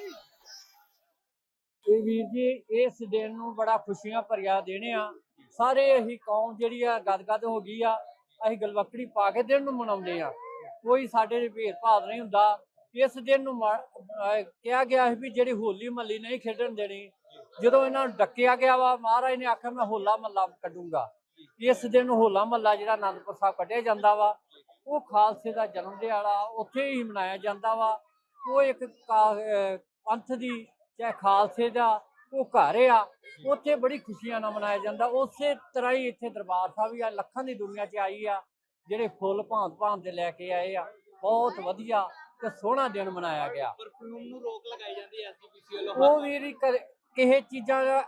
Yeah. ਇਹ ਵੀਰ ਜੀ, ਇਸ ਦਿਨ ਨੂੰ ਬੜਾ ਖੁਸ਼ੀਆਂ ਭਰਿਆ ਦੇਣੇ ਆ। ਸਾਰੇ ਅਸੀਂ ਕੌਮ ਜਿਹੜੀ ਆ, ਗਦਗਦ ਹੋ ਗਈ ਆ। ਅਸੀਂ ਗਲਵਕੜੀ ਪਾ ਕੇ ਦਿਨ ਨੂੰ ਮਨਾਉਂਦੇ ਆ। ਕੋਈ ਸਾਡੇ ਦੇ ਭੇਦਭਾਵ ਨਹੀਂ ਹੁੰਦਾ। ਇਸ ਦਿਨ ਨੂੰ ਮਾ- ਕਿਹਾ ਗਿਆ ਸੀ ਵੀ ਜਿਹੜੀ ਹੋਲੀ ਮਹੱਲੀ ਨਹੀਂ ਖੇਡਣ ਦੇਣੀ, ਜਦੋਂ ਇਹਨਾਂ ਨੂੰ ਡੱਕਿਆ ਗਿਆ ਵਾ, ਮਹਾਰਾਜ ਨੇ ਆਖਿਆ, ਮੈਂ ਹੋਲਾ ਮਹੱਲਾ ਕੱਢੂੰਗਾ। ਇਸ ਦਿਨ ਹੋਲਾ ਮਹੱਲਾ ਜਿਹੜਾ ਆਨੰਦਪੁਰ ਸਾਹਿਬ ਕੱਢਿਆ ਜਾਂਦਾ ਵਾ, ਉਹ ਖਾਲਸੇ ਦਾ ਜਨਮ ਦਿਹਾੜਾ ਉੱਥੇ ਹੀ ਮਨਾਇਆ ਜਾਂਦਾ ਵਾ। ਉਹ ਇੱਕ ਕਾ- ਪੰਥ ਦੀ ਚਾਹੇ ਖਾਲਸੇ ਦਾ ਉਹ ਘਰ ਆ ਉੱਥੇ ਬੜੀ ਖੁਸ਼ੀਆਂ ਨਾਲ ਮਨਾਇਆ ਜਾਂਦਾ। ਉਸੇ ਤਰ੍ਹਾਂ ਹੀ ਇੱਥੇ ਦਰਬਾਰ ਸਾਹਿਬ ਵੀ ਆ ਲੱਖਾਂ ਦੀ ਦੁਨੀਆ 'ਚ ਆਈ ਆ ਜਿਹੜੇ ਫੁੱਲ ਭਾਂਤ ਭਾਂਤ ਦੇ ਲੈ ਕੇ ਆਏ ਆ ਬਹੁਤ ਵਧੀਆ ਤੇ ਸੋਹਣਾ ਦਿਨ ਮਨਾਇਆ ਗਿਆ। ਪਰਫਿਊਮ ਨੂੰ ਰੋਕ ਲਗਾਈ ਜਾਂਦੀ ਹੈ ਐਸਜੀਪੀਸੀ ਵੱਲੋਂ ਉਹ ਵੀ ਕਿਸੇ ਚੀਜ਼ਾਂ ਦਾ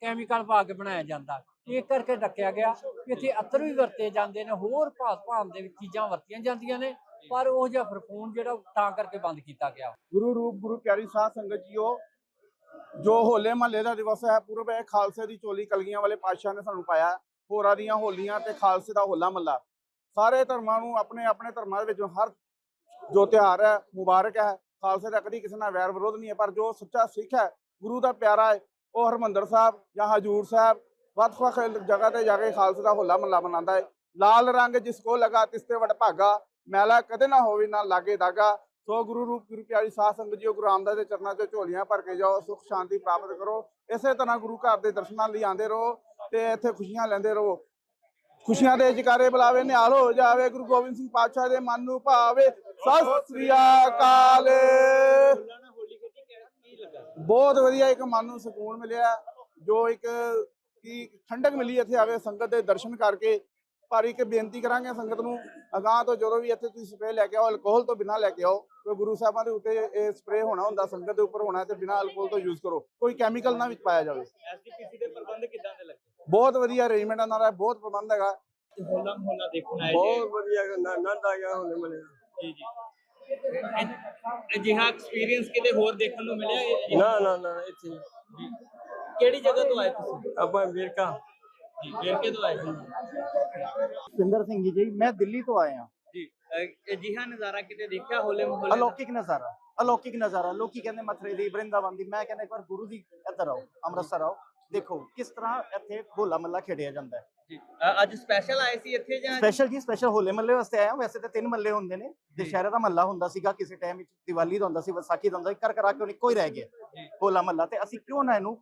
ਕੈਮੀਕਲ ਪਾ ਕੇ ਬਣਾਇਆ ਜਾਂਦਾ। ਇਹ ਕਰਕੇ ਡੱਕਿਆ ਗਿਆ ਕਿ ਇੱਥੇ ਅਤਰ ਵੀ ਵਰਤੇ ਜਾਂਦੇ ਨੇ ਹੋਰ ਭਾਂਤ ਭਾਂਤ ਦੇ ਵਿੱਚ ਚੀਜ਼ਾਂ ਵਰਤੀਆਂ ਜਾਂਦੀਆਂ ਨੇ ਪਰ ਉਹ ਜਿਹਾ ਫਰਫੂਨ ਜਿਹੜਾ ਤਾਂ ਕਰਕੇ ਬੰਦ ਕੀਤਾ ਗਿਆ। ਗੁਰੂ ਰੂਪ ਗੁਰੂ ਪਿਆਰੀ ਸਾਧ ਸੰਗਤ ਜੀਓ ਜੋ ਹੋਲੇ ਮਹੱਲੇ ਦਾ ਦਿਵਸ ਹੈ, ਪੂਰਬ ਹੈ, ਖਾਲਸੇ ਦੀ ਚੋਲੀ ਕਲਗੀਆਂ ਵਾਲੇ ਪਾਤਸ਼ਾਹ ਨੇ ਸਾਨੂੰ ਪਾਇਆ ਹੋਰਾਂ ਦੀਆਂ ਹੋਲੀਆਂ ਤੇ ਖਾਲਸੇ ਦਾ ਹੋਲਾ ਮਹੱਲਾ। ਸਾਰੇ ਧਰਮਾਂ ਨੂੰ ਆਪਣੇ ਆਪਣੇ ਧਰਮਾਂ ਦੇ ਵਿੱਚ ਹਰ ਜੋ ਤਿਉਹਾਰ ਹੈ, ਮੁਬਾਰਕ ਹੈ, ਖਾਲਸੇ ਦਾ ਕਦੀ ਕਿਸੇ ਨਾਲ ਵੈਰ ਵਿਰੋਧ ਨਹੀਂ ਹੈ, ਪਰ ਜੋ ਸੱਚਾ ਸਿੱਖ ਹੈ, ਗੁਰੂ ਦਾ ਪਿਆਰਾ ਹੈ, ਉਹ ਹਰਮੰਦਰ ਸਾਹਿਬ ਜਾਂ ਹਜੂਰ ਸਾਹਿਬ ਵੱਖ-ਵੱਖ ਜਗ੍ਹਾ ਤੇ ਜਾ ਕੇ ਖਾਲਸੇ ਦਾ ਹੋਲਾ ਮਹੱਲਾ ਮਨਾਉਂਦਾ ਹੈ। ਲਾਲ ਰੰਗ ਜਿਸ ਕੋ ਲਗਾ ਤਿਸ ਤੇ ਵਡ ਭਾਗਾ ਮੈਲਾ ਕਦੇ ਨਾ ਹੋਵੇ ਨਾ ਲਾਗੇ ਦਾਗਾ ਸੋ ਗੁਰੂ ਰੂਪ, ਗੁਰੂ ਪਿਆਰੀ ਸਾਧ ਸੰਗਤ ਜੀਓ, ਗੁਰੂ ਰਾਮਦਾਸ ਦੇ ਚਰਨਾਂ 'ਚ ਝੋਲੀਆਂ ਭਰ ਕੇ ਜਾਓ, ਸੁਖ, ਸ਼ਾਂਤੀ ਪ੍ਰਾਪਤ ਕਰੋ। ਇਸੇ ਤਰ੍ਹਾਂ ਗੁਰੂ ਘਰ ਦੇ ਦਰਸ਼ਨਾਂ ਲਈ ਆਉਂਦੇ ਰਹੋ ਤੇ ਇੱਥੇ ਖੁਸ਼ੀਆਂ ਲੈਂਦੇ ਰਹੋ। ਖੁਸ਼ੀਆਂ ਦੇ ਜਕਾਰੇ ਬੁਲਾਵੇ, ਨਿਹਾਲ ਹੋ ਜਾਵੇ, ਗੁਰੂ ਗੋਬਿੰਦ ਸਿੰਘ ਪਾਤਸ਼ਾਹ ਦੇ ਮਨ ਨੂੰ ਭਾਵੇ। ਸਤਿ ਸ੍ਰੀ ਅਕਾਲ। ਬਹੁਤ ਵਧੀਆ ਇੱਕ ਮਨ ਨੂੰ ਸਕੂਨ ਮਿਲਿਆ, ਜੋ ਇੱਕ ਕੀ ਠੰਡਕ ਮਿਲੀ ਇੱਥੇ ਆਵੇ ਸੰਗਤ ਦੇ ਦਰਸ਼ਨ ਕਰਕੇ। ਪਰ ਇੱਕ ਬੇਨਤੀ ਕਰਾਂਗੇ ਸੰਗਤ ਨੂੰ ਅਗਾਹ ਤੋਂ ਜਦੋਂ ਵੀ ਇੱਥੇ ਤੁਸੀਂ ਸਪਰੇਅ ਲੈ ਕੇ ਆਓ ਅਲਕੋਹਲ ਤੋਂ ਬਿਨਾਂ ਲੈ ਕੇ ਆਓ ਕਿਉਂਕਿ ਗੁਰੂ ਸਾਹਿਬਾਂ ਦੇ ਉੱਤੇ ਇਹ ਸਪਰੇਅ ਹੋਣਾ ਹੁੰਦਾ ਸੰਗਤ ਦੇ ਉੱਪਰ ਹੋਣਾ ਤੇ ਬਿਨਾਂ ਅਲਕੋਹਲ ਤੋਂ ਯੂਜ਼ ਕਰੋ ਕੋਈ ਕੈਮੀਕਲ ਨਾ ਵਿੱਚ ਪਾਇਆ ਜਾਵੇ। ਐਸਜੀਪੀਸੀ ਦੇ ਪ੍ਰਬੰਧ ਕਿਦਾਂ ਦੇ ਲੱਗੇ? ਬਹੁਤ ਵਧੀਆ ਅਰੇਂਜਮੈਂਟ ਨਾਲ ਹੈ ਬਹੁਤ ਪ੍ਰਬੰਧ ਹੈਗਾ। ਹੋਲਾ ਮਹੱਲਾ ਦੇਖਣ ਆਏ ਬਹੁਤ ਵਧੀਆ ਆਨੰਦ ਆ ਗਿਆ ਹੋਲੇ ਮਲੇ ਜੀ ਜੀ। ਜੀ ਅਜਿਹਾ ਐਕਸਪੀਰੀਅੰਸ ਕਿਤੇ ਹੋਰ ਦੇਖਣ ਨੂੰ ਮਿਲਿਆ? ਨਾ ਨਾ ਨਾ ਇੱਥੇ ਜੀ। ਕਿਹੜੀ ਜਗ੍ਹਾ ਤੋਂ ਆਏ ਤੁਸੀਂ? ਆਪਾਂ ਵੀਰਕਾ ਜੀ ਵੇਰਕੇ ਤੋਂ ਆਏ ਜੀ ਸੁੰਦਰ ਸਿੰਘ ਜੀ ਮੈਂ ਦਿੱਲੀ ਤੋਂ ਆਇਆ। ਜੀ ਅਜਿਹਾ ਨਜ਼ਾਰਾ ਕਿਤੇ ਦੇਖਿਆ ਹੋਲੇ ਮਹੱਲੇ? ਅਲੌਕਿਕ ਨਜ਼ਾਰਾ ਅਲੌਕਿਕ ਨਜ਼ਾਰਾ। ਲੋਕੀ ਕਹਿੰਦੇ ਮਥਰੇ ਦੀ ਬ੍ਰਿੰਦਾਵਨ ਦੀ। ਮੈਂ ਕਹਿੰਦਾ ਇੱਕ ਵਾਰ ਗੁਰੂ ਦੀ ਇੱਧਰ ਆਓ ਅੰਮ੍ਰਿਤਸਰ ਆਓ। ਦੇਖੋ ਕਿਸ ਤਰ੍ਹਾਂ ਇੱਥੇ ਹੋਲਾ ਮੱਲਾ ਖੇਡਿਆ ਜਾਂਦਾ ਹੈ। ਜੀ ਅੱਜ ਸਪੈਸ਼ਲ ਆਏ ਸੀ ਇੱਥੇ ਜਾਂ? ਸਪੈਸ਼ਲ ਜੀ ਸਪੈਸ਼ਲ ਹੋਲੇ ਮੱਲੇ ਵਾਸਤੇ ਆਇਆ ਵੈਸੇ ਤਾਂ ਤਿੰਨ ਮੱਲੇ ਹੁੰਦੇ ਨੇ। ਦੁਸ਼ਹਿਰੇ ਦਾ ਮੱਲਾ ਹੁੰਦਾ ਸੀਗਾ ਕਿਸੇ ਟਾਈਮ ਵਿੱਚ। ਦੀਵਾਲੀ ਦਾ ਹੁੰਦਾ ਸੀ ਵਿਸਾਖੀ ਦਾ ਹੁੰਦਾ ਸੀ। ਕਰ ਕਰਾ ਕੇ ਇੱਕੋ ਹੀ ਰਹਿ ਗਿਆ। ਹੋਲਾ ਮੱਲਾ ਤੇ ਅਸੀਂ ਕਿਉਂ ਨਾ ਇਹਨੂੰ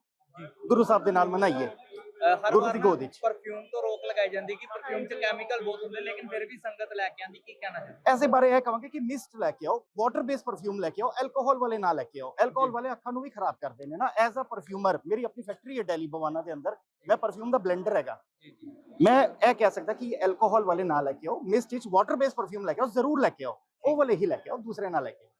ਗੁਰੂ ਸਾਹਿਬ ਦੇ ਨਾਲ ਮਨਾਈਏ। ਅ, ਹਰ ਗੁਰੂ ਵਾਰ ਦੀ ਨਾ ਗੋਦ ਵਿੱਚ। ਪਰਫਿਊਮ ਤੋਂ ਰੋਕ ਲਗਾਈ ਜਾਂਦੀ ਕਿ ਪਰਫਿਊਮ 'ਚ ਕੈਮੀਕਲ ਬਹੁਤ ਹੁੰਦੇ ਲੇਕਿਨ ਫਿਰ ਵੀ ਸੰਗਤ ਲੈ ਕੇ ਆਂਦੀ ਕੀ ਕਹਿਣਾ ਚਾਹੁੰਦੇ ਐਸੇ ਬਾਰੇ ਇਹ ਕਹਾਂਗੇ ਕਿ ਮਿਸਟ ਲੈ ਕੇ ਆਓ ਵਾਟਰ ਬੇਸ ਪਰਫਿਊਮ ਲੈ ਕੇ ਆਓ ਐਲਕੋਹਲ ਵਾਲੇ ਨਾ ਲੈ ਕੇ ਆਓ ਐਲਕੋਹਲ ਵਾਲੇ ਅੱਖਾਂ ਨੂੰ ਵੀ ਖਰਾਬ ਕਰਦੇ ਨੇ ਨਾ ਐਜ਼ ਅ ਪਰਫਿਊਮਰ ਮੇਰੀ ਆਪਣੀ ਫੈਕਟਰੀ ਹੈ ਦਿੱਲੀ ਬਵਾਨਾ ਦੇ ਅੰਦਰ ਮੈਂ ਪਰਫਿਊਮ ਦਾ ਬਲੈਂਡਰ ਹੈਗਾ ਜੀ ਜੀ ਮੈਂ ਇਹ ਕਹਿ ਸਕਦਾ ਕਿ ਐਲਕੋਹਲ ਵਾਲੇ ਨਾ ਲੈ ਕੇ ਆਓ ਮਿਸਟ ਵਿੱਚ ਵਾਟਰ ਬੇਸ ਪਰਫਿਊਮ ਲੈ ਕੇ ਆਓ ਜ਼ਰੂਰ ਲੈ ਕੇ ਆਓ ਉਹ ਵਾਲੇ ਹੀ ਲੈ ਕੇ ਆਓ ਦੂਸਰੇ ਨਾ ਲੈ ਕੇ ਆਓ